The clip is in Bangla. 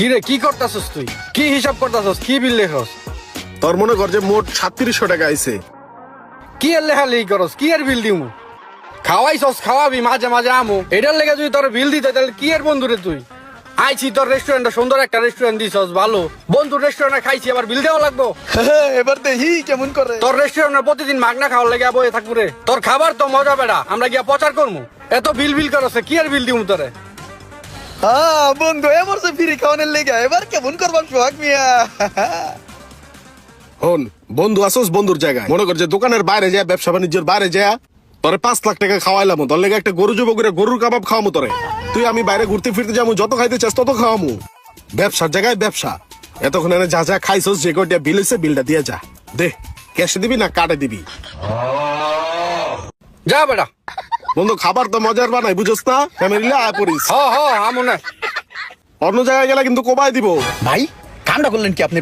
কি রে কি করতাছস তুই? কি হিসাব করতাছস? কি বিল লেখস? তোর মনে কর যে মোট সাতত্রিশশো টাকা আইছে। কি এর লেখালেখি করস? কি এর বিল দিমু? খাওয়াইছস খাওয়াবি মাঝে মাঝে আমু। এটার লেগে যদি তোর বিল দিতে তাহলে কি এর বন্ধুরে তুই? আইছি তোর রেস্টুরেন্টে সুন্দর একটা রেস্টুরেন্ট দিছস ভালো। বন্ধুর রেস্টুরেন্টে খাইছি আবার বিল দেওয়া লাগবো। এবার দেখি কেমন করে। তোর রেস্টুরেন্টে প্রতিদিন মাগনা খাওয়ার লেগে বয়ে থাকব রে। তোর খাবার তো মজা বেড়া আমরা গিয়া প্রচার করব এত বিল বিল করছে কি আর বিল দিমু তোরে? হ্যাঁ বন্ধু এবার সে ফিরি খাওয়ানোর লেগে। এবার কেমন করবাম সোহাগ মিয়া? হন বন্ধু আসোস বন্ধুর জায়গায়। মনে কর যে দোকানের বাইরে যায় ব্যবসা বাণিজ্যের বাইরে যায় তোরে পাঁচ লাখ টাকা খাওয়াইলাম তোর লেগে একটা গরু জব করে গরুর কাবাব খাওয়ামু তোরে। তুই আমি বাইরে ঘুরতে ফিরতে যাব যত খাইতে চাস তত খাওয়ামু। ব্যবসার জায়গায় ব্যবসা। এতক্ষণ এনে যা যা খাইছস যে কয়টা বিল হইছে বিলটা দিয়ে যা। দে ক্যাশে দিবি না কাটে দিবি? যা বেড়া বন্ধু খাবার তো মজার বানাই বুঝছ না? ফ্যামিলি আয় পড়িস। হ হ আমু না অন্য জায়গায় গেলে কিন্তু কোবাই দিব। ভাই কামটা করলেন কি আপনি?